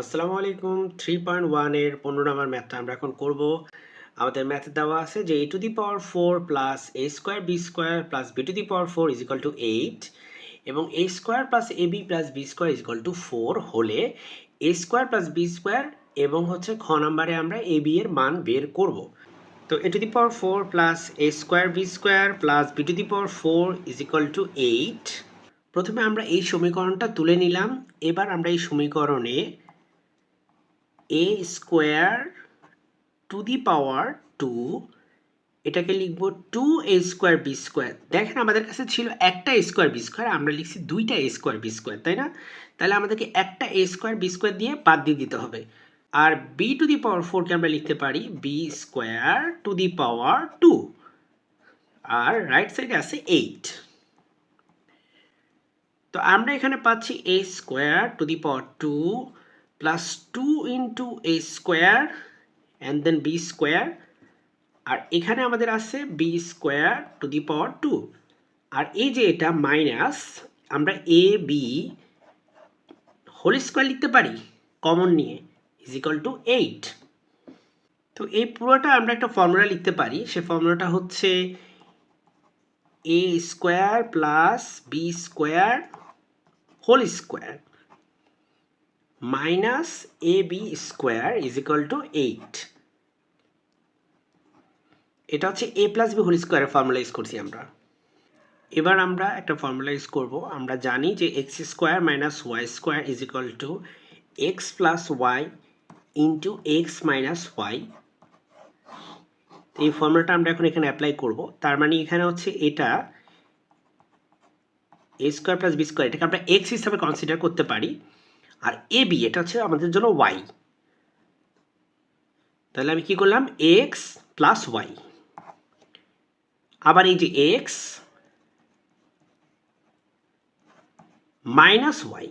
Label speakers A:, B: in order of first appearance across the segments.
A: আসসালামু আলাইকুম। Three point ওয়ানের পনেরো নম্বর ম্যাথটা আমরা এখন করব। আমাদের ম্যাথে দেওয়া আছে যে A to the power four plus A square B square plus B to the power four is equal to eight এবং A square plus A B plus B square is equal to four হলে A square plus B square এবং হচ্ছে খ নাম্বারে আমরা A B এর মান বের করব। তো A to the power four plus A square B square plus B to the power four is equal to eight প্রথমে আমরা এই সমীকরণটা তুলে নিলাম। এবার আমরা এই সমীকরণে A square to the power two এটাকে লিখব two A square B square দেখেন আমাদের কাছে ছিল একটা স্কোয়ার বি স্কোয়ার আমরা লিখছি দুইটা এ স্কোয়ার বি স্কোয়ার তাই না? তাহলে আমাদেরকে একটা এ স্কোয়ার বি স্কোয়ার দিয়ে বাদ দিয়ে দিতে হবে। আর বি টু দি পাওয়ার ফোরকে আমরা লিখতে পারি B square to the power two R right সাইডে আছে এইট তো আমরা এখানে পাচ্ছি A square to the power two plus two into A square and then B square আর এখানে আমাদের আছে B square to the power two আর এই যে এটা মাইনাস আমরা এ বি হোল স্কোয়ার লিখতে পারি কমন নিয়ে ইজ ইকাল টু এইট তো এই পুরোটা আমরা একটা ফর্মুলা লিখতে পারি, সে ফর্মুলাটা হচ্ছে A square plus B square whole square minus A B square is equal to eight. এটা হচ্ছে এ প্লাস বি হোল স্কোয়ারের ফর্মুলাইজ করছি আমরা। এবার আমরা একটা ফর্মুলাইজ করব। আমরা জানি যে X square minus Y square is equal to X plus Y into X minus Y. এই ফর্মুলাটা আমরা এখন এখানে অ্যাপ্লাই করব। তার মানে এখানে হচ্ছে এটা A square plus B square, এটাকে আমরা এক্স হিসাবে কনসিডার করতে পারি। আর এ বি, এটা হচ্ছে আমাদের জন্য ওয়াই তাহলে আমি কি করলাম? এক্স প্লাস ওয়াই আবার এই যে এক্স মাইনাস ওয়াই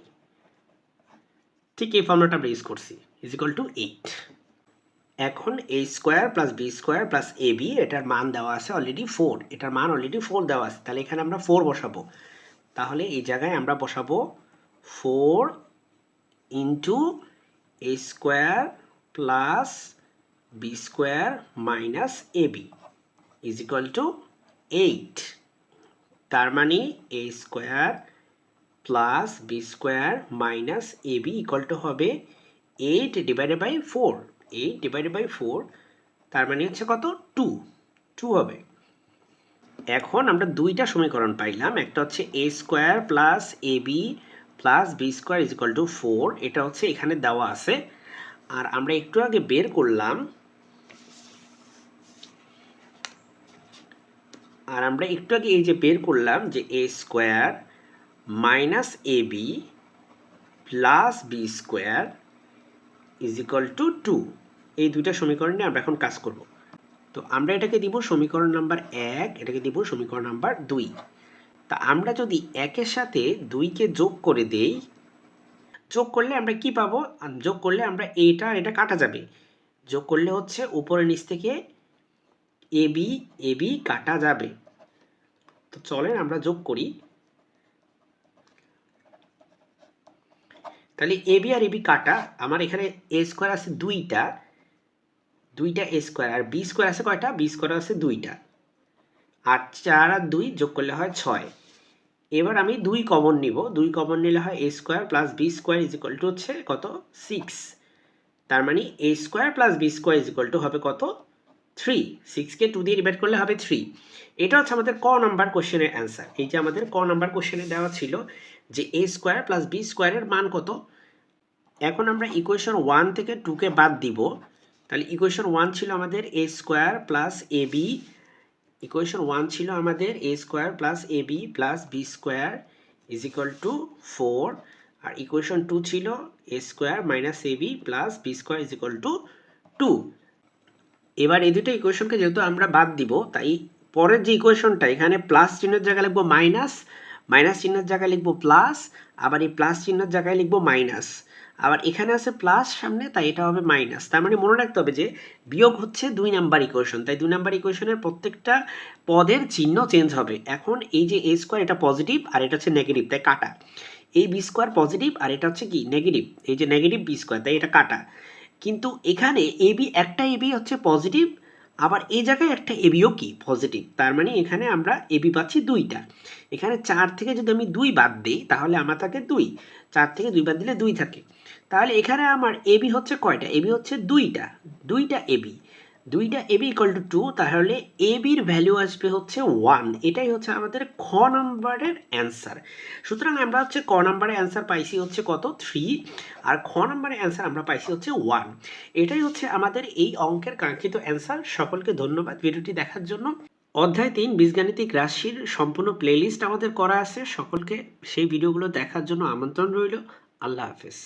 A: ঠিক এই ফর্মুলাটা আমরা ইউজ করছি। ইজ ইকাল টু এইট এখন A square plus B square plus A B এটার মান দেওয়া আছে অলরেডি ফোর এটার মান অলরেডি ফোর দেওয়া আছে। তাহলে এখানে আমরা ফোর বসাবো। তাহলে এই জায়গায় আমরা বসাবো four into A square plus B square minus A B is equal to eight তার মানে A square plus B square minus A B equal to হবে eight divided by four eight divided by four তার মানে হচ্ছে কত? Two two হবে। এখন আমরা দুইটা সমীকরণ পাইলাম। একটা হচ্ছে A square plus A B plus B square is equal to four এটা হচ্ছে এখানে দেওয়া আছে। আর আমরা একটু আগে বের করলাম। আর আমরা একটু আগে এই যে বের করলাম যে A square minus A B plus B square is equal to two এই দুইটা সমীকরণ আমরা এখন কাজ করব। তো আমরা এটাকে দিব সমীকরণ নাম্বার এক, এটাকে দিব সমীকরণ নাম্বার দুই। তা আমরা যদি একের সাথে দুইকে যোগ করে দেই, যোগ করলে আমরা কি পাবো? যোগ করলে আমরা এটা এটা কাটা যাবে। যোগ করলে হচ্ছে উপরের নিচ থেকে এ, বি এ, বি কাটা যাবে। তো চলেন আমরা যোগ করি। তাহলে এ, বি আর এ, বি কাটা। আমার এখানে এ স্কোয়ার আছে দুইটা। দুইটা এ স্কোয়ার। আর বি স্কোয়ার আছে কয়টা? বি স্কোয়ার আছে দুইটা। আর চার আর দুই যোগ করলে হয় ছয়। এবার আমি দুই কমন নিব। দুই কমন নিলে হয় A square plus B square is equal to হচ্ছে কত? সিক্স তার মানে A square plus B square is equal to হবে কত? থ্রি সিক্সকে টু দিয়ে ডিভাইড করলে হবে থ্রি এটা হচ্ছে আমাদের ক নাম্বার কোশ্চেনের অ্যান্সার এই যে আমাদের ক নাম্বার কোশ্চেনে দেওয়া ছিল যে এ স্কোয়ার প্লাস বি স্কোয়ারের মান কত? এখন আমরা ইকুয়েশন ওয়ান থেকে টুকে বাদ দিব। তাহলে ইকুয়েশন ওয়ান ছিল আমাদের A square plus A B equation one ছিল আমাদের A square plus A B plus B square is equal to four R equation two ছিল A square minus A B plus B square is equal to two এবার এই দুটো ইকুয়েশনকে যেহেতু আমরা বাদ দিব, তাই পরের যে ইকুয়েশনটা এখানে প্লাস চিহ্নের জায়গায় লিখব মাইনাস মাইনাস চিহ্নের জায়গায় লিখব প্লাস আবার এই প্লাস চিহ্নের জায়গায় লিখব মাইনাস আবার এখানে আছে প্লাস সামনে তাই এটা হবে মাইনাস তার মানে মনে রাখতে হবে যে বিয়োগ হচ্ছে দুই নাম্বার ইকুয়েশন তাই দুই নাম্বার ইকুয়েশনের প্রত্যেকটা পদের চিহ্ন চেঞ্জ হবে। এখন এই যে এ স্কোয়ার এটা পজিটিভ আর এটা হচ্ছে নেগেটিভ তাই কাটা। এই বি স্কোয়ার পজিটিভ আর এটা হচ্ছে কি? নেগেটিভ এই যে নেগেটিভ বি স্কোয়ার তাই এটা কাটা। কিন্তু এখানে এবি একটা এবি হচ্ছে পজিটিভ আবার এই জায়গায় একটা এবিও কি? পজিটিভ তার মানে এখানে আমরা এবি পাচ্ছি দুইটা। এখানে চার থেকে যদি আমি দুই বাদ দিই, তাহলে আমার থাকে দুই। চার থেকে দুই বাদ দিলে দুই থাকে। তাহলে এখানে আমার এবি হচ্ছে কয়টা? এবি হচ্ছে দুইটা। দুইটা এবি দুইটা এবি ইকুয়াল টু টু তাহলে এবির ভ্যালু আসবে হচ্ছে ওয়ান এটাই হচ্ছে আমাদের খ নাম্বারের অ্যান্সার সুতরাং আমরা হচ্ছে ক নাম্বারের অ্যান্সার পাইছি হচ্ছে কত? থ্রি আর খ নাম্বারের অ্যান্সার আমরা পাইছি হচ্ছে ওয়ান এটাই হচ্ছে আমাদের এই অঙ্কের কাঙ্ক্ষিত অ্যান্সার সকলকে ধন্যবাদ ভিডিওটি দেখার জন্য। অধ্যায় তিন, বীজগাণিতিক রাশির সম্পূর্ণ প্লেলিস্ট আমাদের করা আছে। সকলকে সেই ভিডিওগুলো দেখার জন্য আমন্ত্রণ রইল। আল্লাহ হাফেজ।